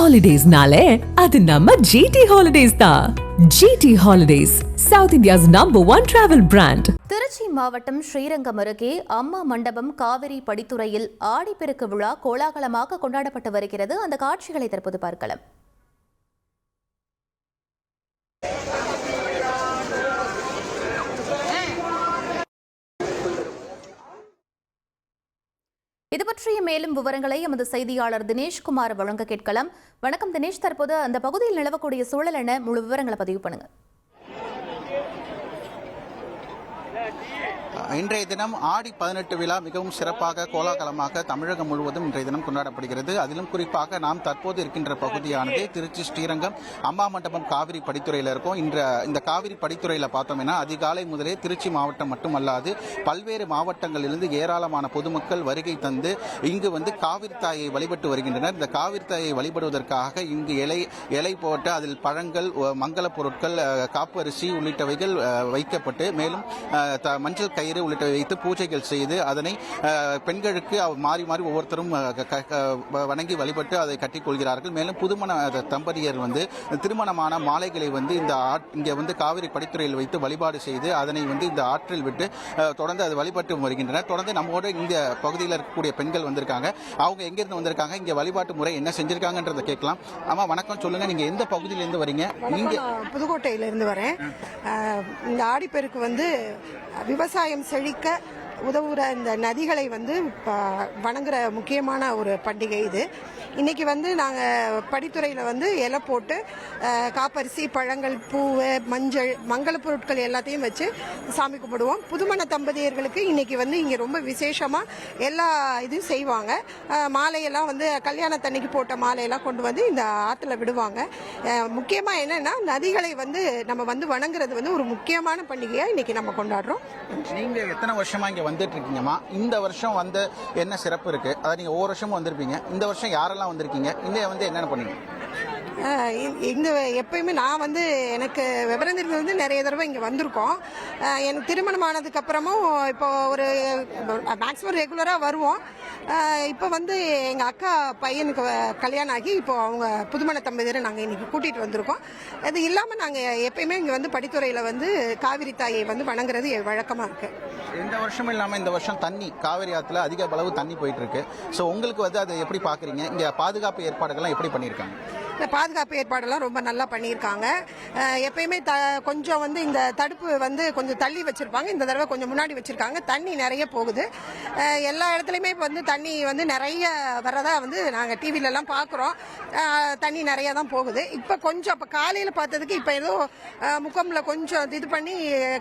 ஹாலிடேஸ்னாலே அது நம்ம ஜிடி ஹாலிடேஸ் தான் GT holidays south India's number one travel brand Tiruchi மாவட்டம் ஸ்ரீரங்கம் அருகே அம்மா மண்டபம் காவிரி படித்துறையில் ஆடிப்பெருக்கு விழா கோலாகலமாக கொண்டாடப்பட்டு வருகிறது. அந்த காட்சிகளை தற்போது பார்க்கலாம். இது பற்றிய மேலும் விவரங்களை எமது செய்தியாளர் தினேஷ்குமார் வழங்க கேட்கலாம். வணக்கம் தினேஷ். தற்போது அந்த பகுதியில் நிலவக்கூடிய சூழல் என முழு விவரங்களை பதிவு பண்ணுங்க. இன்றைய தினம் ஆடி பதினெட்டு விழா மிகவும் சிறப்பாக கோலாகலமாக தமிழகம் முழுவதும் இன்றைய தினம் கொண்டாடப்படுகிறது. அதிலும் குறிப்பாக நாம் தற்போது இருக்கின்ற பகுதியானது திருச்சி ஸ்ரீரங்கம் அம்மா மண்டபம் காவிரி படித்துறையில் இருக்கும். இன்ற இந்த காவிரி படித்துறையில் பார்த்தோம்னா அதிகாலை முதலே திருச்சி மாவட்டம் மட்டுமல்லாது பல்வேறு மாவட்டங்களிலிருந்து ஏராளமான பொதுமக்கள் வருகை தந்து இங்கு வந்து காவிரி தாயை வழிபட்டு வருகின்றனர். இந்த காவிரி தாயை வழிபடுவதற்காக இங்கு இலை இலை போட்டு அதில் பழங்கள் மங்கள பொருட்கள் காப்பரிசி உள்ளிட்டவைகள் வைக்கப்பட்டு மேலும் த- மஞ்சள் கயிறு உள்ளிட்டவை வைத்து பூஜைகள் செய்து அதனை பெண்களுக்கு மாறி மாறி ஒவ்வொருத்தரும் வணங்கி வழிபட்டு அதை கட்டிக்கொள்கிறார்கள் மேலும் புதுமண தம்பதியர் வந்து திருமணமான மாலைகளை வந்து இந்த இங்கே வந்து காவிரி படித்துறையில் வைத்து வழிபாடு செய்து அதனை வந்து இந்த ஆற்றில் விட்டு தொடர்ந்து அது வழிபட்டு வருகின்றனர். தொடர்ந்து நம்மோட இந்த பகுதியில் இருக்கக்கூடிய பெண்கள் வந்திருக்காங்க. அவங்க எங்கிருந்து வந்திருக்காங்க? இங்க வழிபாட்டு முறை என்ன செஞ்சிருக்காங்கன்றதை கேட்கலாம். ஆமா வணக்கம் சொல்லுங்க. நீங்க எந்த பகுதியிலிருந்து வரீங்க? நான் புதுக்கோட்டையிலிருந்து வரேன். இந்த ஆடிப்பெருக்கு வந்து விவசாயம் செழிக்க உதவுகிற இந்த நதிகளை வந்து ப- வணங்குற முக்கியமான ஒரு பண்டிகை இது. இன்னைக்கு வந்து நாங்கள் படித்துறையில் வந்து இலை போட்டு காப்பரிசி பழங்கள் பூவு மஞ்சள் மங்கள பொருட்கள் எல்லாத்தையும் வச்சு சாமி கும்பிடுவோம். புதுமண தம்பதியர்களுக்கு இன்னைக்கு வந்து இங்கே ரொம்ப விசேஷமாக எல்லா இதுவும் செய்வாங்க. மாலையெல்லாம் வந்து கல்யாணத்தன்னைக்கு போட்ட மாலையெல்லாம் கொண்டு வந்து இந்த ஆற்றுல விடுவாங்க. முக்கியமாக என்னென்னா நதிகளை வந்து நம்ம வந்து வணங்குறது வந்து ஒரு முக்கியமான பண்டிகையாக இன்னைக்கு நம்ம கொண்டாடுறோம். நீங்கள் எத்தனை வருஷமாக இங்கே வந்துட்டுருக்கீங்கம்மா. இந்த வருஷம் வந்து என்ன சிறப்பு இருக்குது அதாவது நீங்கள் ஒவ்வொரு வருஷமும் வந்திருப்பீங்க. இந்த வருஷம் யாரெல்லாம் வந்திருக்கீங்க? இந்த வந்து என்னென்ன பண்ணீங்க இந்த எப்பயுமே நான் வந்து எனக்கு விவரம் தெரிஞ்சது வந்து நிறைய தடவை இங்கே வந்திருக்கோம். எனக்கு திருமணம் ஆனதுக்கப்புறமும் இப்போ ஒரு மேக்ஸிமம் ரெகுலராக வருவோம். இப்போ வந்து எங்கள் அக்கா பையனுக்கு கல்யாணம் ஆகி இப்போ அவங்க புதுமண தம்பதியரை நாங்கள் இன்னைக்கு கூட்டிகிட்டு வந்திருக்கோம். அது இல்லாமல் நாங்கள் எப்பயுமே இங்கே வந்து படித்துறையில் வந்து காவிரி தாயை வந்து வணங்குறது வழக்கமாக இருக்குது எந்த வருஷமும் இல்லாமல் இந்த வருஷம் தண்ணி காவிரி ஆற்றுல அதிக அளவு தண்ணி போயிட்டு இருக்கு. ஸோ உங்களுக்கு வந்து அதை எப்படி பார்க்குறீங்க இங்கே பாதுகாப்பு ஏற்பாடுகள்லாம் எப்படி பண்ணியிருக்காங்க இந்த பாதுகாப்பு ஏற்பாடெல்லாம் ரொம்ப நல்லா பண்ணியிருக்காங்க. எப்பயுமே த கொஞ்சம் வந்து இந்த தடுப்பு வந்து கொஞ்சம் தள்ளி வச்சுருப்பாங்க. இந்த தடவை கொஞ்சம் முன்னாடி வச்சுருக்காங்க. தண்ணி நிறைய போகுது. எல்லா இடத்துலையுமே இப்போ வந்து தண்ணி வந்து நிறைய வரதா வந்து நாங்கள் டிவிலெல்லாம் பார்க்குறோம் தண்ணி நிறைய தான் போகுது. இப்போ கொஞ்சம் இப்போ காலையில் பார்த்ததுக்கு இப்போ ஏதோ முக்கமில் கொஞ்சம் இது பண்ணி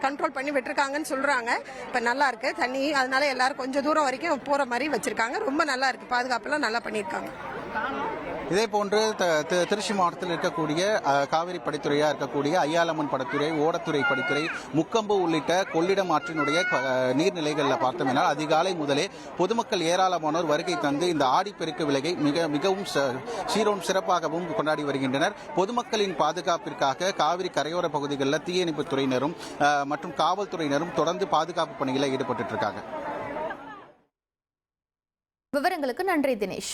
கண்ட்ரோல் பண்ணி விட்டுருக்காங்கன்னு சொல்கிறாங்க இப்போ நல்லா இருக்குது தண்ணி. அதனால எல்லாரும் கொஞ்சம் தூரம் வரைக்கும் போகிற மாதிரி வச்சுருக்காங்க. ரொம்ப நல்லா இருக்குது பாதுகாப்பெல்லாம் நல்லா பண்ணியிருக்காங்க. இதே போன்று த- திருச்சி மாவட்டத்தில் இருக்கக்கூடிய காவிரி படித்துறையா இருக்கக்கூடிய ஐயாலம்மன் படத்துறை ஓடத்துறை படித்துறை முக்கம்பு உள்ளிட்ட கொள்ளிடம் ஆற்றினுடைய நீர்நிலைகளில் பார்த்தோம்னால் அதிகாலை முதலே பொதுமக்கள் ஏராளமானோர் வருகை தந்து இந்த ஆடிப்பெருக்கு விலகை மிக மிகவும் ச- சீரோன் சிறப்பாகவும் கொண்டாடி வருகின்றனர். பொதுமக்களின் பாதுகாப்பிற்காக காவிரி கரையோர பகுதிகளில் தீயணைப்புத் துறையினரும் மற்றும் காவல்துறையினரும் தொடர்ந்து பாதுகாப்பு பணிகளில் ஈடுபட்டு இருக்காங்க. விவரங்களுக்கு நன்றி தினேஷ்.